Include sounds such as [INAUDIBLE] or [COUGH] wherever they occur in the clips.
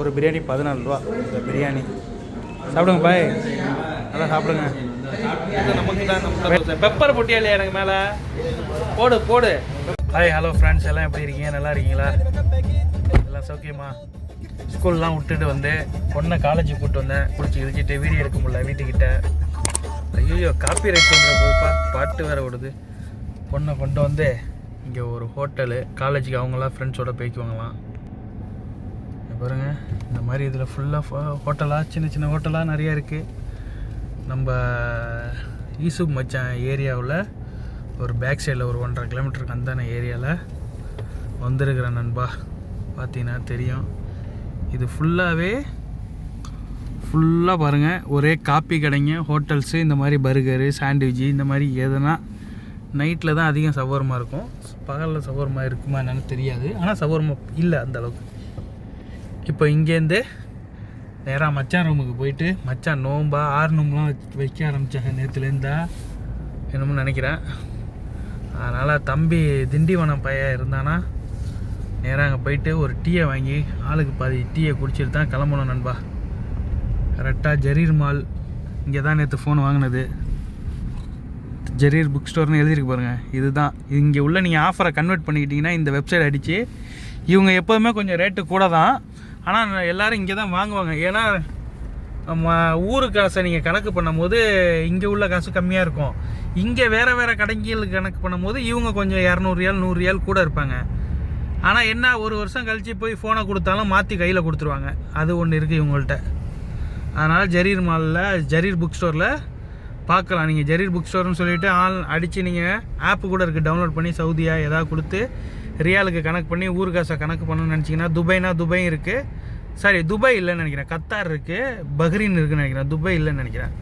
ஒரு பிரியாணி பதினாலு ரூபா. இந்த பிரியாணி. சாப்பிடுங்க பாய். நல்லா சாப்பிடுங்க. பெப்பர் போட்டியா இல்லையா எனக்கு மேலே? போடு போடு. ஹாய் ஹலோ ஃப்ரெண்ட்ஸ் எல்லாம் எப்படி இருக்கீங்க? நல்லா இருக்கீங்களா? எல்லாம் சௌக்கியமா? ஸ்கூல்லாம் விட்டுட்டு வந்து பொண்ணை காலேஜுக்கு கூப்பிட்டு வந்தேன். குடிச்சு கிழிச்சிட்டு வீடியோ எடுக்க முடியல வீட்டுக்கிட்ட. ஐயோ காப்பி ரைட் பண்ணுற போதுப்பா? பாட்டு வேற ஓடுது. பொண்ணை கொண்டு வந்து இங்கே ஒரு ஹோட்டலு காலேஜுக்கு அவங்களாம் ஃப்ரெண்ட்ஸோட போய்க்குவாங்களாம். பாருங்கள் இந்த மாதிரி இதில் ஃபுல்லாக ஹோட்டலாக சின்ன சின்ன ஹோட்டலாக நிறையா இருக்குது நம்ம ஈசுப் மச்சான் ஏரியாவில் ஒரு பேக் சைடில் ஒரு ஒன்றரை கிலோமீட்டருக்கு அந்தான ஏரியாவில் வந்திருக்கிறேன் நண்பா பார்த்தீங்கன்னா தெரியும். இது ஃபுல்லாகவே ஃபுல்லாக பாருங்கள் ஒரே காப்பி கடைங்க ஹோட்டல்ஸு இந்த மாதிரி பர்கரு சாண்ட்விட்ஜு இந்த மாதிரி எதுனா நைட்டில் தான் அதிகம் சவரமாக இருக்கும். பகலில் சவர்மா இருக்குமா என்னென்னு தெரியாது. ஆனால் சவர்மா இல்லை அந்தளவுக்கு இப்போ இங்கேருந்து நேராக மச்சான் ரூமுக்கு போயிட்டு மச்சான் நோம்பா ஆறு நோம்புலாம் வைக்க ஆரம்பித்தாங்க நேற்றுலேருந்தா என்னமோ நினைக்கிறேன். அதனால் தம்பி திண்டிவனம் பையன் இருந்தானா நேராக அங்கே போயிட்டு ஒரு டீயை வாங்கி ஆளுக்கு பாதி டீயை குடிச்சிட்டு தான் கிளம்பணும் நண்பா. கரெக்டாக ஜரீர் மால். இங்கே தான் நேற்று ஃபோன் வாங்கினது. ஜெரீர் புக் ஸ்டோர்னு எழுதியிருக்கு பாருங்கள் இதுதான். இங்கே உள்ள நீங்கள் ஆஃபரை கன்வெர்ட் பண்ணிக்கிட்டிங்கன்னா இந்த வெப்சைட் அடித்து இவங்க எப்போதுமே கொஞ்சம் ரேட்டு கூட தான். ஆனால் எல்லோரும் இங்கே தான் வாங்குவாங்க. ஏன்னா நம்ம ஊரு காசை நீங்கள் கணக்கு பண்ணும்போது இங்கே உள்ள காசு கம்மியாக இருக்கும். இங்கே வேறு வேறு கடைங்களுக்கு கணக்கு பண்ணும்போது இவங்க கொஞ்சம் இரநூறு ரியால் நூறு ரியால் கூட இருப்பாங்க. ஆனால் என்ன ஒரு வருஷம் கழித்து போய் ஃபோனை கொடுத்தாலும் மாற்றி கையில் கொடுத்துருவாங்க. அது ஒன்று இருக்குது இவங்கள்ட்ட. அதனால் ஜரீர் மாலில் ஜரீர் புக் ஸ்டோரில் பார்க்கலாம் நீங்கள் ஜரீர் புக் ஸ்டோர்னு சொல்லிவிட்டு ஆன் அடித்து நீங்கள் ஆப்பு கூட இருக்குது டவுன்லோட் பண்ணி சவுதியாக எதாவது கொடுத்து ரியாலுக்கு கணக்கு பண்ணி ஊர் காசை கணக்கு பண்ணணும்னு நினச்சிங்கன்னா துபாய்னா துபாயும் இருக்குது சாரி துபாய் இல்லைன்னு நினைக்கிறேன். கத்தார் இருக்குது பஹ்ரீன் இருக்குன்னு நினைக்கிறேன். துபாய் இல்லைன்னு நினைக்கிறேன்.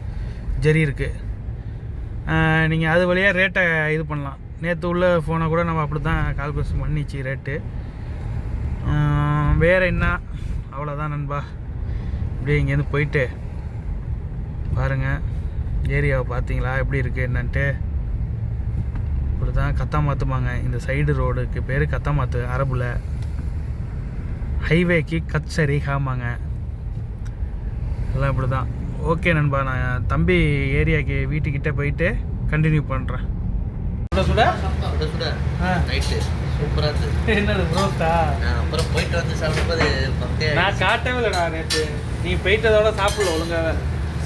ஜெரி இருக்குது நீங்கள் அது வழியாக ரேட்டை இது பண்ணலாம். நேற்று உள்ள ஃபோனை கூட நம்ம அப்படி தான் கால்குலேஷன் பண்ணிச்சு ரேட்டு வேறு என்ன? அவ்வளோதான் நண்பா. இப்படியே இங்கேருந்து போயிட்டு பாருங்கள் ஏரியாவை பார்த்தீங்களா? எப்படி இருக்குது என்னன்ட்டு. இப்படி தான் கத்தாமாத்துமாங்க இந்த சைடு ரோடுக்கு பேர் கத்தாமாத்து அரபுல. ஹைவேக்கு கச்சரி காமாங்க எல்லாம் இப்படி தான் ஓகே நண்பா நான் தம்பி ஏரியாக்கு வீட்டுக்கிட்ட போயிட்டு கண்டினியூ பண்ணுறேன் சுட சுட. நைட்டு சூப்பராக இருந்தது. என்னது ப்ரோஸ்டா நான் அப்புறம் போயிட்டு வந்து சாப்பிடும்போது பக்கையா நான் காட்டவே இல்லைடா நேற்று நீ போயிட்டதோட சாப்பிடல ஒழுங்காக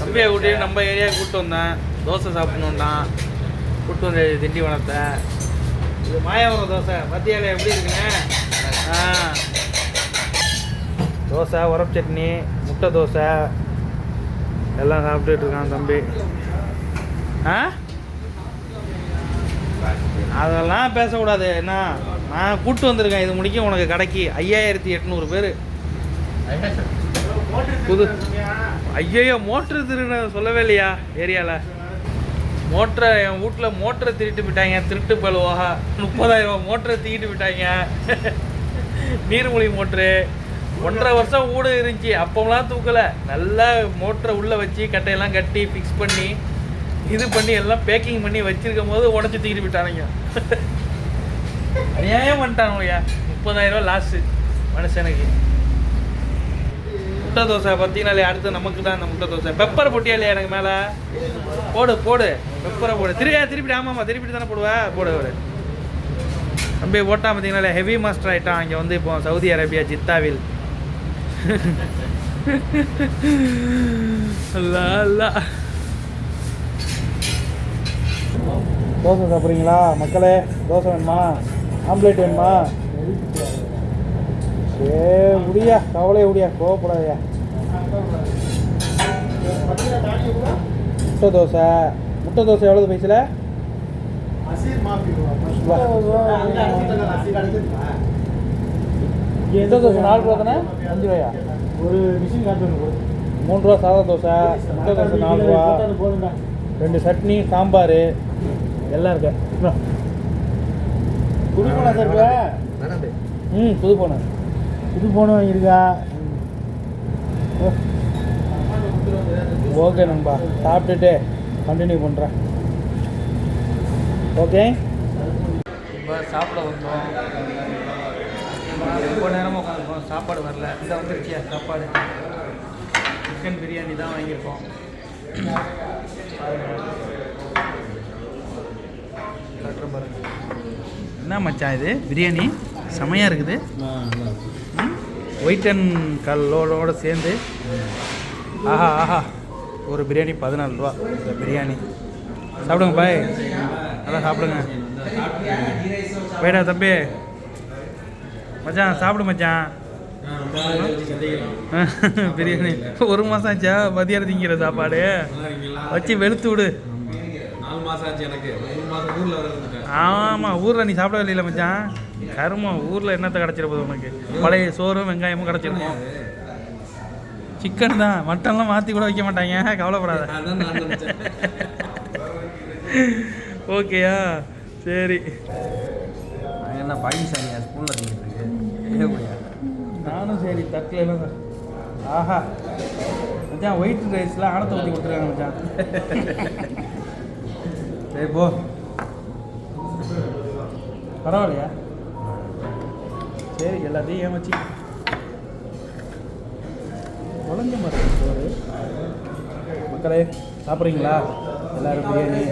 தம்பியை கூட்டிட்டு நம்ம ஏரியாவுக்கு கூப்பிட்டு வந்தேன். தோசை சாப்பிடணுன்டான் கூப்பிட்டு வந்து திண்டிவனத்தை இது மாயாவரம் தோசை. மத்தியால எப்படி இருக்குண்ணே ஆ. தோசை உரப்பு சட்னி முட்டை தோசை. எல்லாம் சாப்பிட்டுட்டு இருக்கான் தம்பி. ஆ? அதெல்லாம் பேசக்கூடாது. என்ன? நான் கூப்பிட்டு வந்திருக்கேன். இது முடிக்க உனக்கு கடைக்கு. ஐயாயிரத்தி எட்நூறு பேர். புது ஐயோ மோட்ரு திருன்னு சொல்லவே இல்லையா? ஏரியாவில் மோட்டரை என் வீட்டில் மோட்டரை திருட்டு போயிட்டாங்க திருட்டு பழுவாக. முப்பதாயிரம் ரூபா மோட்டரை தூக்கிட்டு போயிட்டாங்க நீர்மொழி மோட்ரு ஒன்றரை வருஷம் ஊடு இருந்துச்சு. அப்போலாம் தூக்கலை. நல்லா மோட்டரை உள்ளே வச்சு கட்டையெல்லாம் கட்டி ஃபிக்ஸ் பண்ணி இது பண்ணி எல்லாம் பேக்கிங் பண்ணி வச்சுருக்கும் போது உடச்சி தூக்கிட்டு போயிட்டானுங்க ஏன் பண்ணிட்டானுங்க முப்பதாயிரம் ரூபா லாஸு மனுஷனுக்கு. முட்டை தோசை பார்த்தீங்கனாலே அடுத்து நமக்கு தான் அந்த முட்டை தோசை. பெப்பர் போட்டியா இல்லையா எனக்கு மேலே. போடு போடு. பெப்பரை போடு. திருப்பி திருப்பி ஆமாம்மா திருப்பி தானே போடுவா? போடு போடு. தம்பி போட்டா பார்த்தீங்கனாலே ஹெவி மாஸ்டர் ஆகிட்டான் இங்கே வந்து இப்போ சவுதி அரேபியா ஜித்தாவில். தோசை சாப்பிட்றீங்களா? மக்களே தோசை வேணுமா? ஆம்லேட் வேணுமா? ஏ முடியா கவலையே முடியா கோவப்படாதயா. முட்டை தோசை. முட்டை தோசை எவ்வளோ பைசில் முட்டை தோசை நாலு ரூபா தானே? அஞ்சு ரூபாயா? ஒரு மிஷின் மூணு ரூபா சாதா தோசை முட்டை தோசை நாலு ரூபா. ரெண்டு சட்னி சாம்பார். எல்லாம் இருக்கு. புது போனா சார் ம் புது போன புது போன வாங்கியிருக்கா ஓகே நண்பா சாப்பிட்டுட்டு கண்டினியூ பண்ணுறேன் ஓகே? இப்போ சாப்பிட வந்தோம். ரொம்ப நேரமாக உட்காந்துருக்கோம் சாப்பாடு வரல. இந்த வந்துருச்சியா சாப்பாடு? சிக்கன் பிரியாணி தான் வாங்கியிருக்கோம். என்ன மச்சான் இது? பிரியாணி? செமையாக இருக்குது. ஒயிட் அண்ட் கல்லோட சேர்ந்து. ஆஹா ஆஹா. ஒரு பிரியாணி பதினாலு ரூபா. இந்த பிரியாணி. சாப்பிடுங்க பாய். நல்லா சாப்பிடுங்க. போயிடா தம்பி. மச்சான் சாப்பிடு மச்சான். [LAUGHS] பிரியாணி. ஒரு மாதம் ஆச்சா? மதியானம் திங்கிற சாப்பாடு. வச்சு வெளுத்து விடு. ஆமாம் ஊரில் நீ சாப்பிடவே இல்லையில மச்சான். கருமம் ஊரில் என்னத்தை கிடச்சிட போகுது உனக்கு? பழைய சோறும் வெங்காயமும் கிடச்சிருக்கும். சிக்கன் தான். மட்டன்லாம் மாற்றி கூட வைக்க மாட்டாங்க. கவலைப்படாத. ஓகேயா சரி. என்ன பாகிஸ்தானியா ஸ்கூல்ல திங்கிட்டு நானும் சரி தட்டில் எல்லாம் ஆஹா. மச்சான் ஒயிட் ரைஸில் ஆனத்தை ஊற்றி கொடுத்துருக்காங்க மச்சான். சரி போ. பரவாயில்லையா? சரி எல்லாத்தையும் ஏமாச்சி குழஞ்ச மாதிரி சோறு மக்களே சாப்பிட்றீங்களா? எல்லாரும் பிரியாணி.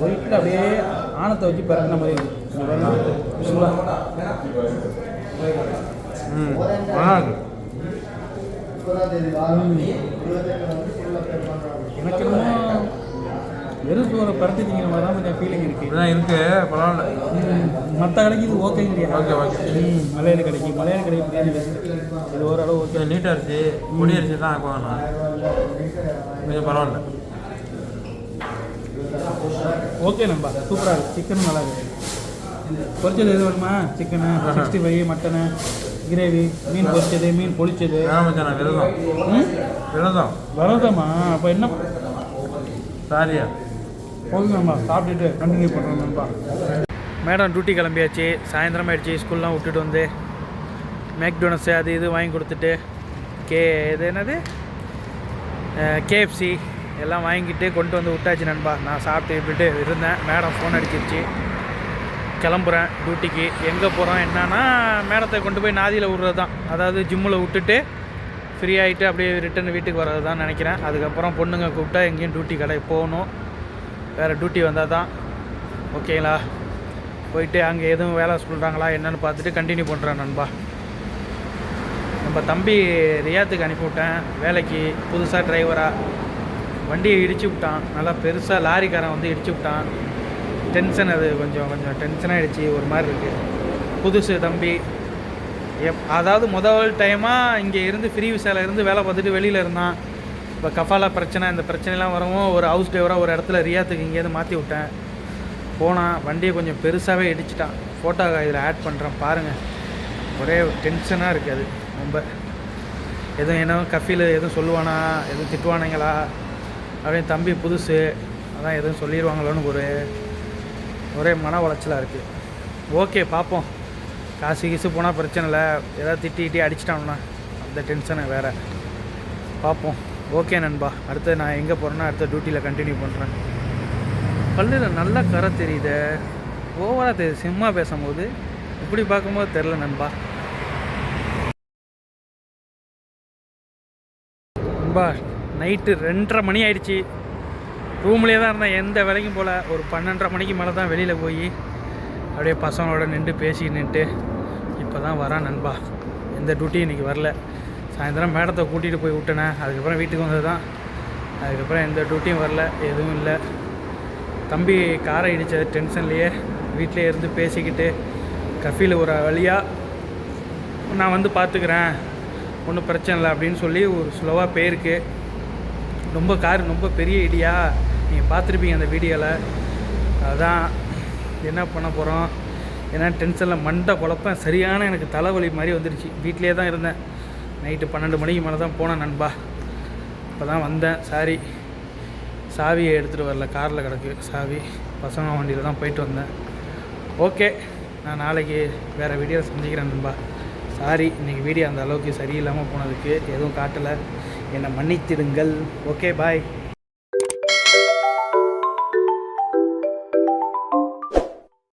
ஒயிட்டில் அப்படியே ஆணத்தை வச்சு பிறந்த மாதிரி. ம். எனக்கு என்னமோ வெறும் சோறை பரட்டி திங்கிற மாதிரி தான் கொஞ்சம் ஃபீலிங் இருக்குது இப்படிதான் இருக்கு. பரவாயில்ல. மற்ற கடைக்கு இது ஓகே இல்லையா? Okay, okay. ம் மலையாள கடைக்கு. மலையாள கடைக்கு பிரியாணி. இது ஓரளவு ஓகே நீட்டாக அரிசி பொடி அரிசி தான் ஆக்குவாங்க கொஞ்சம் பரவாயில்ல. ஓகே நம்பா சூப்பராக இருக்கு. சிக்கனும் நல்லா இருக்கு. பொரிச்சது எது வேணுமா? Chicken sixty five mutton gravy மீன் பொரிச்சது மீன் நான் விரதம் விரதம் வரதாம்மா அப்போ என்ன? சாரியா. போதும் நம்பா சாப்பிட்டுட்டு கண்டினியூ பண்ணுறோம் நண்பா. மேடம் டியூட்டி கிளம்பியாச்சு. சாயந்தரம் ஆயிடுச்சு. ஸ்கூல்லாம் விட்டுட்டு வந்து மேக்டோனஸு அது இது வாங்கி கொடுத்துட்டு கே இது என்னது? கேஎஃப்சி எல்லாம் வாங்கிட்டு கொண்டு வந்து விட்டாச்சு நண்பா. நான் சாப்பிட்டு இப்படிட்டு இருந்தேன். மேடம் ஃபோன் அடிச்சிருச்சு. கிளம்புறேன் டியூட்டிக்கு எங்கே போகிறோம் என்னன்னா மேடத்தை கொண்டு போய் நாதியில் விடுறது தான் அதாவது ஜிம்மில் விட்டுட்டு ஃப்ரீ ஆகிட்டு அப்படியே ரிட்டன் வீட்டுக்கு வர்றது தான் நினைக்கிறேன். அதுக்கப்புறம் பொண்ணுங்க கூப்பிட்டா எங்கேயும் டியூட்டி கடை போகணும். வேறு டியூட்டி வந்தால் தான் ஓகேங்களா போயிட்டு அங்கே எதுவும் வேலை சொல்கிறாங்களா என்னென்னு பார்த்துட்டு கண்டினியூ பண்ணுறேன் நண்பா. நம்ம தம்பி ரியாத்துக்கு அனுப்பிவிட்டேன். வேலைக்கு புதுசாக டிரைவராக வண்டியை இடிச்சு விட்டான். நல்லா பெருசாக லாரிக்காரன் வந்து இடிச்சு விட்டான். டென்ஷன் அது கொஞ்சம் கொஞ்சம் டென்ஷன் ஆகிடுச்சு ஒரு மாதிரி இருக்குது புதுசு தம்பி. எப் அதாவது முதல் டைமாக இங்கே இருந்து ஃப்ரீ விசாவில் இருந்து வேலை பார்த்துட்டு வெளியில் இருந்தான். இப்போ கஃபாலா பிரச்சனை இந்த பிரச்சனைலாம் வரவும் ஒரு ஹவுஸ் டிரைவராக ஒரு இடத்துல ரியாத்துக்கு இங்கேருந்து மாற்றி விட்டேன். போனான் வண்டியை கொஞ்சம் பெருசாகவே இடிச்சிட்டான். ஃபோட்டோ இதில் ஆட் பண்ணுறேன் பாருங்கள் ஒரே டென்ஷனாக இருக்குது அது ரொம்ப. எதுவும் என்ன கஃபீல் எதுவும் சொல்லுவானா எதுவும் திட்டுவானுங்களா? அப்படின்னு தம்பி புதுசு அதான் எதுவும் சொல்லிடுவாங்களோன்னு ஒரு ஒரே மன உளைச்சலாக இருக்குது ஓகே பார்ப்போம் காசு கீசு போனால் பிரச்சனை இல்லை. ஏதாவது திட்டி திட்டி அந்த டென்ஷனை வேறு. பார்ப்போம் ஓகே நண்பா. அடுத்து நான் எங்கே போகிறேன்னா அடுத்த டியூட்டியில் கண்டினியூ பண்ணுறேன் பல்லில் நல்லா கரை தெரியுது. ஓவராக தெரியுது. சிம்மா பேசும்போது. இப்படி பார்க்கும்போது தெரில நண்பா. நண்பா நைட்டு ரெண்டரை மணி ஆயிடுச்சு. ரூம்லேயே தான் இருந்தேன். எந்த வேலைக்கும் போகல ஒரு பன்னெண்டரை மணிக்கு மேலே தான் வெளியில் போய் அப்படியே பசங்களோட நின்று பேசி நின்றுட்டு இப்போ தான் வரான் நண்பா. எந்த டியூட்டியும் இன்றைக்கி வரல. சாயந்தரம் மேடத்தை கூட்டிகிட்டு போய் விட்டேனே அதுக்கப்புறம் வீட்டுக்கு வந்தது தான் அதுக்கப்புறம் எந்த டியூட்டியும் வரல எதுவும் இல்லை. தம்பி காரை இடித்தது டென்ஷன்லேயே வீட்டிலே இருந்து பேசிக்கிட்டு கஃபியில் ஒரு வழியாக நான் வந்து பார்த்துக்கிறேன் ஒன்றும் பிரச்சனை இல்லை அப்படின்னு சொல்லி ஒரு ஸ்லோவாக போயிருக்கு. ரொம்ப கார் ரொம்ப பெரிய இடியா நீங்கள் பார்த்துருப்பீங்க அந்த வீடியோவில் அதான் என்ன பண்ண போகிறோம் ஏன்னா டென்ஷனில் மண்டை குழப்பம் சரியான எனக்கு தலைவலி மாதிரி வந்துடுச்சு வீட்டிலே தான் இருந்தேன். நைட்டு பன்னெண்டு மணிக்கு மேலே தான் போனேன் நண்பா. இப்போ தான் வந்தேன். சாரி. சாவியை எடுத்துகிட்டு வரல. காரில் கிடக்கு. சாவி. பசங்க வண்டியில் தான் போயிட்டு வந்தேன். ஓகே. நான் நாளைக்கு வேறு வீடியோ சந்திக்கிறேன் நண்பா. சாரி. இன்றைக்கி வீடியோ அந்த அளவுக்கு சரியில்லாமல் போனதுக்கு எதுவும் காட்டலை. என்னை மன்னித்திடுங்கள். Okay bye